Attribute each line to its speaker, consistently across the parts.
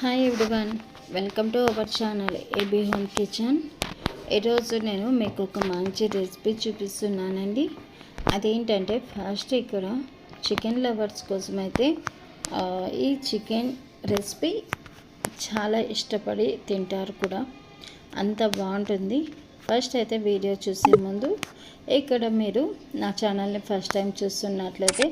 Speaker 1: Hi everyone welcome to our channel AB home kitchen ఈరోజు నేను మీకు ఒక మంచి రెసిపీ చూపిస్తున్నానండి. అదేంటంటే ఫస్ట్ ఇక్కడ చికెన్ లవర్స్ కోసం అయితే ఈ చికెన్ రెసిపీ చాలా ఇష్టపడి తింటారు కూడా. అంత బాగుంటుంది. ఫస్ట్ అయితే వీడియో చూసే ముందు ఇక్కడ మీరు నా ఛానల్ని ఫస్ట్ టైం చూస్తున్నట్లయితే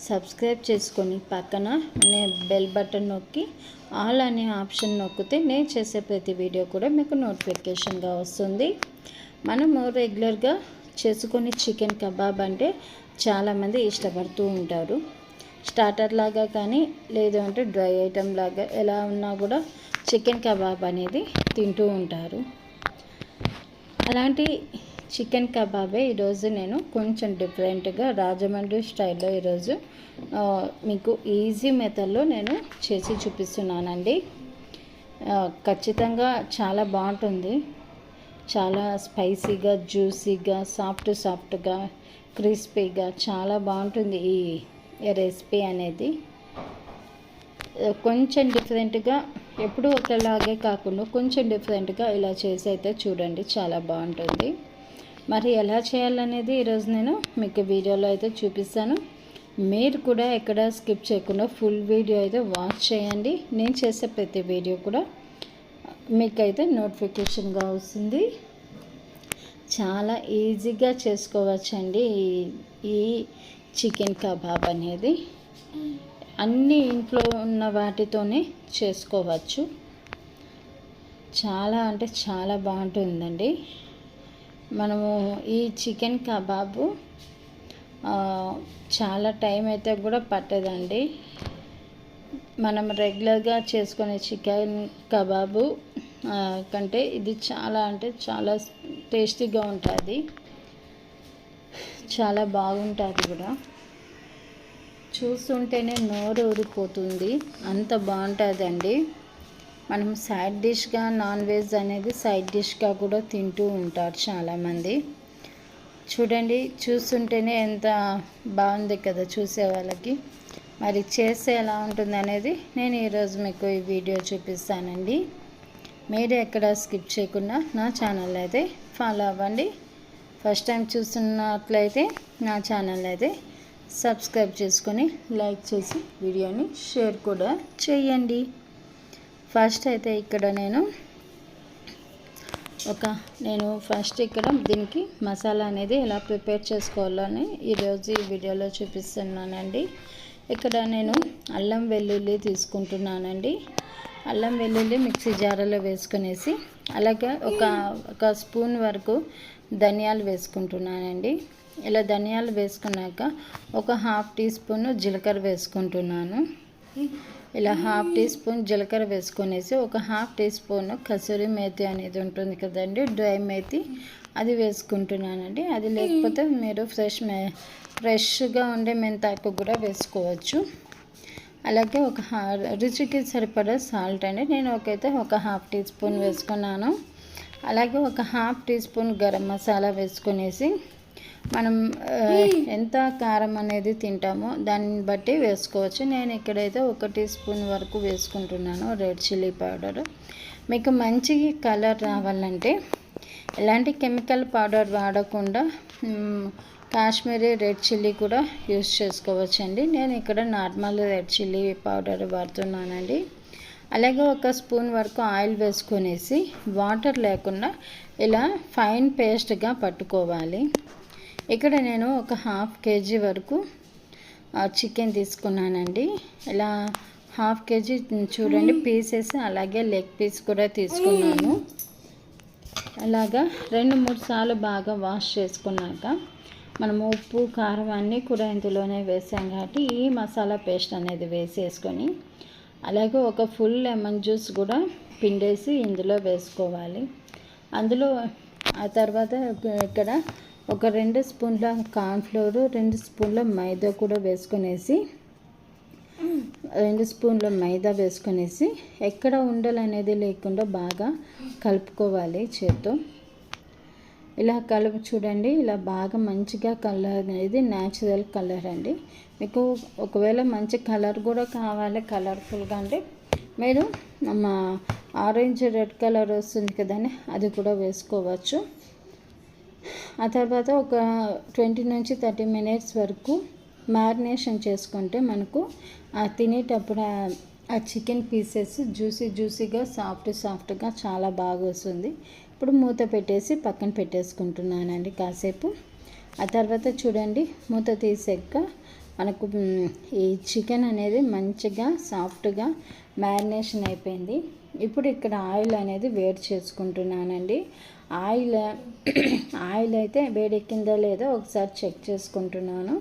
Speaker 1: సబ్స్క్రైబ్ చేసుకొని పక్కన నే- బెల్ బటన్ నొక్కి ఆల్ అనే ఆప్షన్ నొక్కితే నేను చేసే ప్రతి వీడియో కూడా మీకు నోటిఫికేషన్గా వస్తుంది. మనము రెగ్యులర్గా చేసుకొని చికెన్ కబాబ్ అంటే చాలామంది ఇష్టపడుతూ ఉంటారు. స్టార్టర్ లాగా కానీ లేదు అంటే డ్రై ఐటెం లాగా ఎలా ఉన్నా కూడా చికెన్ కబాబ్ అనేది తింటూ ఉంటారు. అలాంటి చికెన్ కబాబే ఈరోజు నేను కొంచెం డిఫరెంట్గా రాజమండ్రి స్టైల్లో ఈరోజు మీకు ఈజీ మెథడ్లో నేను చేసి చూపిస్తున్నానండి. ఖచ్చితంగా చాలా బాగుంటుంది. చాలా స్పైసీగా జ్యూసీగా సాఫ్ట్ సాఫ్ట్గా క్రిస్పీగా చాలా బాగుంటుంది ఈ ఈ రెసిపీ అనేది. కొంచెం డిఫరెంట్గా ఎప్పుడూ ఒకలాగే కాకుండా కొంచెం డిఫరెంట్గా ఇలా చేసి అయితే చూడండి చాలా బాగుంటుంది. మరి ఎలా చేయాలనేది ఈరోజు నేను మీకు వీడియోలో అయితే చూపిస్తాను. మీరు కూడా ఎక్కడ స్కిప్ చేయకుండా ఫుల్ వీడియో అయితే వాచ్ చేయండి. నేను చేసే ప్రతి వీడియో కూడా మీకైతే నోటిఫికేషన్గా వస్తుంది. చాలా ఈజీగా చేసుకోవచ్చండి ఈ ఈ చికెన్ కబాబ్ అనేది. అన్ని ఇంట్లో ఉన్న వాటితోనే చేసుకోవచ్చు. చాలా అంటే చాలా బాగుంటుందండి. మనము ఈ చికెన్ కబాబు చాలా టైం అయితే కూడా పట్టదండి. మనం రెగ్యులర్గా చేసుకునే చికెన్ కబాబు కంటే ఇది చాలా అంటే చాలా టేస్టీగా ఉంటుంది. చాలా బాగుంటుంది కూడా. చూస్తుంటేనే నోరు ఊరిపోతుంది. అంత బాగుంటుందండి. మనం సైడ్ డిష్గా నాన్ వెజ్ అనేది సైడ్ డిష్గా కూడా తింటూ ఉంటారు చాలామంది. చూడండి చూస్తుంటేనే ఎంత బాగుంది కదా చూసే వాళ్ళకి. మరి చేస్తే ఎలా ఉంటుంది అనేది నేను ఈరోజు మీకు ఈ వీడియో చూపిస్తానండి. మీరు ఎక్కడ స్కిప్ చేయకుండా నా ఛానల్ అయితే ఫాలో అవ్వండి. ఫస్ట్ టైం చూస్తున్నట్లయితే నా ఛానల్ అయితే సబ్స్క్రైబ్ చేసుకొని లైక్ చేసి వీడియోని షేర్ కూడా చేయండి. ఫస్ట్ అయితే ఇక్కడ నేను ఒక నేను ఫస్ట్ ఇక్కడ దీనికి మసాలా అనేది ఎలా ప్రిపేర్ చేసుకోవాలని ఈరోజు ఈ వీడియోలో చూపిస్తున్నానండి. ఇక్కడ నేను అల్లం వెల్లుల్లి తీసుకుంటున్నానండి. అల్లం వెల్లుల్లి మిక్సీ జారలో వేసుకునేసి అలాగే ఒక ఒక స్పూన్ వరకు ధనియాలు వేసుకుంటున్నానండి. ఇలా ధనియాలు వేసుకున్నాక ఒక హాఫ్ టీ స్పూన్ జీలకర్ర వేసుకుంటున్నాను. ఇలా హాఫ్ టీ స్పూన్ జీలకర్ర వేసుకొనేసి ఒక half teaspoon kasuri methi అనేది ఉంటుంది కదండి డ్రై మేతి. అది వేసుకుంటున్నానండి. అది లేకపోతే మీరు ఫ్రెష్ మే ఫ్రెష్గా ఉండే మెంతాకు కూడా వేసుకోవచ్చు. అలాగే ఒక హా- రుచికి సరిపడా సాల్ట్ అండి. నేను ఒకైతే ఒక హాఫ్ టీ స్పూన్ వేసుకున్నాను. అలాగే ఒక half teaspoon garam masala వేసుకునేసి మనం ఎంత కారం అనేది తింటామో దాన్ని బట్టి వేసుకోవచ్చు. నేను ఇక్కడైతే ఒక టీ స్పూన్ వరకు వేసుకుంటున్నాను రెడ్ చిల్లీ పౌడర్. మీకు మంచి కలర్ రావాలంటే ఎలాంటి కెమికల్ పౌడర్ వాడకుండా కాశ్మీరీ రెడ్ చిల్లీ కూడా యూస్ చేసుకోవచ్చండి. నేను ఇక్కడ నార్మల్ రెడ్ చిల్లీ పౌడర్ వాడుతున్నానండి. అలాగే ఒక స్పూన్ వరకు ఆయిల్ వేసుకొనేసి వాటర్ లేకుండా ఇలా ఫైన్ పేస్ట్గా పట్టుకోవాలి. ఇక్కడ నేను ఒక హాఫ్ కేజీ వరకు చికెన్ తీసుకున్నానండి. ఇలా హాఫ్ కేజీ చూడండి పీసెస్ అలాగే లెగ్ పీస్ కూడా తీసుకున్నాను. అలాగా రెండు మూడు సార్లు బాగా వాష్ చేసుకున్నాక మనము ఉప్పు కారం అన్నీ కూడా ఇందులోనే వేసాం కాబట్టి ఈ మసాలా పేస్ట్ అనేది వేసేసుకొని అలాగే ఒక ఫుల్ లెమన్ జ్యూస్ కూడా పిండేసి ఇందులో వేసుకోవాలి. అందులో ఆ తర్వాత ఇక్కడ ఒక రెండు స్పూన్ల కార్న్ఫ్లోర్ రెండు స్పూన్ల మైదా కూడా వేసుకునేసి రెండు స్పూన్ల మైదా వేసుకునేసి ఎక్కడ ఉండలు అనేది లేకుండా బాగా కలుపుకోవాలి చేత్తో. ఇలా కలుపు చూడండి ఇలా బాగా మంచిగా కలర్ అనేది న్యాచురల్ కలర్ అండి. మీకు ఒకవేళ మంచి కలర్ కూడా కావాలి కలర్ఫుల్గా అంటే మీరు మా ఆరెంజ్ రెడ్ కలర్ వస్తుంది కదండి అది కూడా వేసుకోవచ్చు. ఆ తర్వాత ఒక ట్వంటీ నుంచి థర్టీ మినిట్స్ వరకు మ్యారినేషన్ చేసుకుంటే మనకు ఆ తినేటప్పుడు ఆ చికెన్ పీసెస్ జ్యూసీ జ్యూసీగా సాఫ్ట్ సాఫ్ట్గా చాలా బాగా వస్తుంది. ఇప్పుడు మూత పెట్టేసి పక్కన పెట్టేసుకుంటున్నానండి కాసేపు. ఆ తర్వాత చూడండి మూత తీసాక మనకు ఈ చికెన్ అనేది మంచిగా సాఫ్ట్గా మ్యారినేషన్ అయిపోయింది. ఇప్పుడు ఇక్కడ ఆయిల్ అనేది వేడి చేసుకుంటున్నానండి. ఆయిల్ ఆయిల్ అయితే వేడెక్కిందా లేదో ఒకసారి చెక్ చేసుకుంటున్నాను.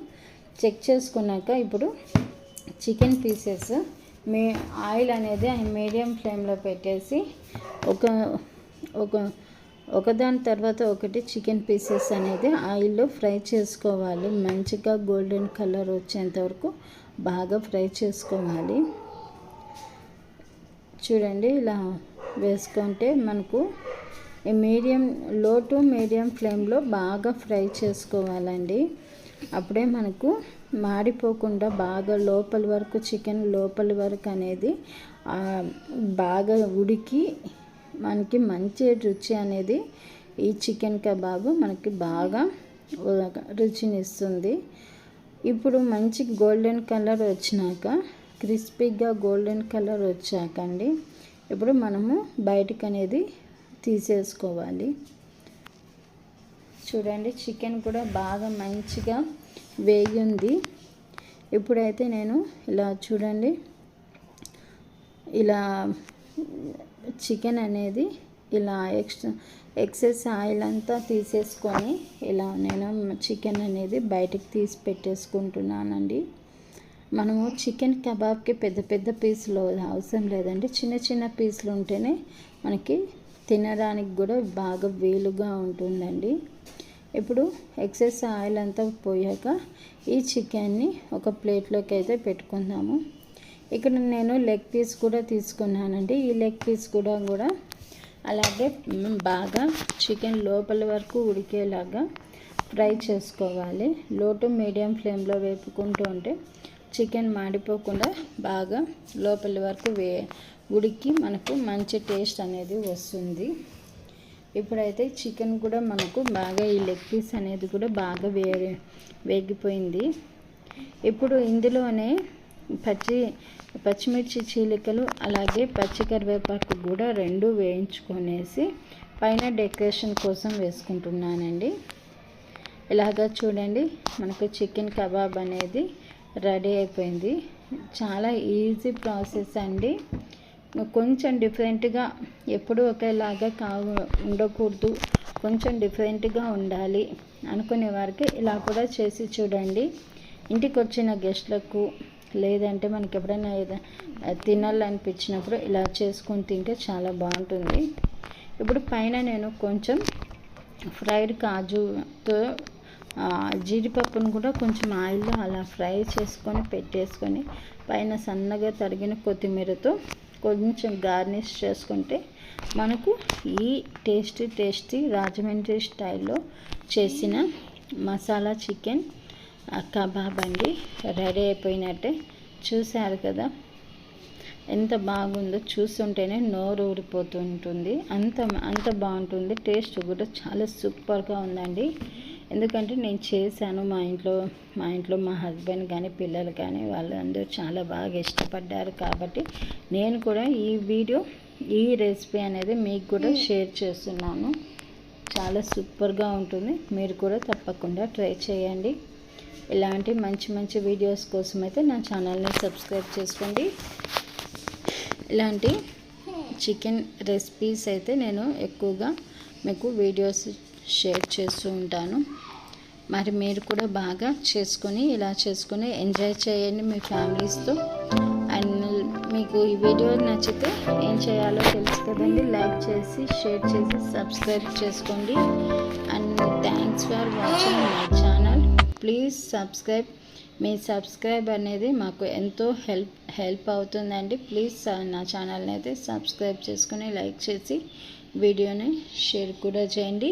Speaker 1: చెక్ చేసుకున్నాక ఇప్పుడు చికెన్ పీసెస్ మీ ఆయిల్ అనేది మీడియం ఫ్లేమ్లో పెట్టేసి ఒక ఒక ఒకదాని తర్వాత ఒకటి చికెన్ పీసెస్ అనేది ఆయిల్లో ఫ్రై చేసుకోవాలి. మంచిగా గోల్డెన్ కలర్ వచ్చేంత వరకు బాగా ఫ్రై చేసుకోవాలి. చూడండి ఇలా వేసుకుంటే మనకు మీడియం లో టు మీడియం ఫ్లేమ్లో బాగా ఫ్రై చేసుకోవాలండి. అప్పుడే మనకు మాడిపోకుండా బాగా లోపల వరకు చికెన్ లోపల వరకు అనేది బాగా ఉడికి మనకి మంచి రుచి అనేది ఈ చికెన్ కబాబు మనకి బాగా రుచినిస్తుంది. ఇప్పుడు మంచి గోల్డెన్ కలర్ వచ్చినాక క్రిస్పీగా గోల్డెన్ కలర్ వచ్చాక అండి ఇప్పుడు మనము బయటకు అనేది తీసేసుకోవాలి. చూడండి చికెన్ కూడా బాగా మంచిగా వేగింది. ఇప్పుడైతే నేను ఇలా చూడండి ఇలా చికెన్ అనేది ఇలా ఎక్స్ట్రా ఎక్సెస్ ఆయిల్ అంతా తీసేసుకొని ఇలా నేను చికెన్ అనేది బయటకు తీసి పెట్టేసుకుంటున్నానండి. మనము చికెన్ కబాబ్కి పెద్ద పెద్ద పీసులు అవసరం లేదండి. చిన్న చిన్న పీసులు ఉంటేనే మనకి తినడానికి కూడా బాగా వీలుగా ఉంటుందండి. ఇప్పుడు ఎక్సెస్ ఆయిల్ అంతా పోయాక ఈ చికెన్ని ఒక ప్లేట్లోకి అయితే పెట్టుకుందాము. ఇక్కడ నేను లెగ్ పీస్ కూడా తీసుకున్నానండి. ఈ లెగ్ పీస్ కూడా కూడా అలాగే బాగా చికెన్ లోపల వరకు ఉడికేలాగా ఫ్రై చేసుకోవాలి. లో టు మీడియం ఫ్లేమ్లో వేపుకుంటూ ఉంటే చికెన్ మాడిపోకుండా బాగా లోపల వరకు వే ఉడికి మనకు మంచి టేస్ట్ అనేది వస్తుంది. ఇప్పుడైతే చికెన్ కూడా మనకు బాగా ఈ లెగ్ పీస్ అనేది కూడా బాగా వే వేగిపోయింది. ఇప్పుడు ఇందులోనే పచ్చి పచ్చిమిర్చి చీలికలు అలాగే పచ్చి కరివేపాకు కూడా రెండు వేయించుకొనేసి పైన డెకరేషన్ కోసం వేసుకుంటున్నానండి. ఇలాగా చూడండి మనకు చికెన్ కబాబ్ అనేది రెడీ అయిపోయింది. చాలా ఈజీ ప్రాసెస్ అండి. కొంచెం డిఫరెంట్గా ఎప్పుడూ ఒకేలాగా కా ఉండకూడదు. కొంచెం డిఫరెంట్గా ఉండాలి అనుకునే వారికి ఇలా కూడా చేసి చూడండి. ఇంటికి వచ్చిన గెస్ట్లకు లేదంటే మనకి ఎప్పుడైనా తినాలనిపించినప్పుడు ఇలా చేసుకొని తింటే చాలా బాగుంటుంది. ఇప్పుడు పైన నేను కొంచెం ఫ్రైడ్ కాజుతో జీడిపప్పును కూడా కొంచెం ఆయిల్లో అలా ఫ్రై చేసుకొని పెట్టేసుకొని పైన సన్నగా తరిగిన కొత్తిమీరతో కొంచెం గార్నిష్ చేసుకుంటే మనకు ఈ టేస్టీ టేస్టీ రాజమండ్రి స్టైల్లో చేసిన మసాలా చికెన్ కబాబ్ అండి రెడీ అయిపోయినట్టే. చూశారు కదా? ఎంత బాగుందో చూస్తుంటేనే నోరు ఊరిపోతుంటుంది. అంత అంత బాగుంటుంది. టేస్ట్ కూడా చాలా సూపర్గా ఉందండి. ఎందుకంటే నేను చేశాను మా ఇంట్లో మా ఇంట్లో మా హస్బెండ్ కానీ పిల్లలు కానీ వాళ్ళందరూ చాలా బాగా ఇష్టపడ్డారు కాబట్టి నేను కూడా ఈ వీడియో ఈ రెసిపీ అనేది మీకు కూడా షేర్ చేస్తున్నాను. చాలా సూపర్గా ఉంటుంది. మీరు కూడా తప్పకుండా ట్రై చేయండి. ఇలాంటి మంచి మంచి వీడియోస్ కోసం అయితే నా ఛానల్ని సబ్స్క్రైబ్ చేసుకోండి. ఇలాంటి చికెన్ రెసిపీస్ అయితే నేను ఎక్కువగా మీకు వీడియోస్ షేర్ చేస్తూ ఉంటాను. మరి మీరు కూడా బాగా చేసుకొని ఇలా చేసుకొని ఎంజాయ్ చేయండి మీ ఫ్యామిలీస్తో అండ్ మీకు ఈ వీడియో నచ్చితే ఏం చేయాలో తెలుసు కదండి లైక్ చేసి షేర్ చేసి సబ్స్క్రైబ్ చేసుకోండి. And thanks for watching my channel please subscribe me subscribe అనేది మాకు ఎంతో హెల్ప్ హెల్ప్ అవుతుందండి. ప్లీజ్ నా ఛానల్ని అయితే సబ్స్క్రైబ్ చేసుకుని లైక్ చేసి వీడియోని షేర్ కూడా చేయండి.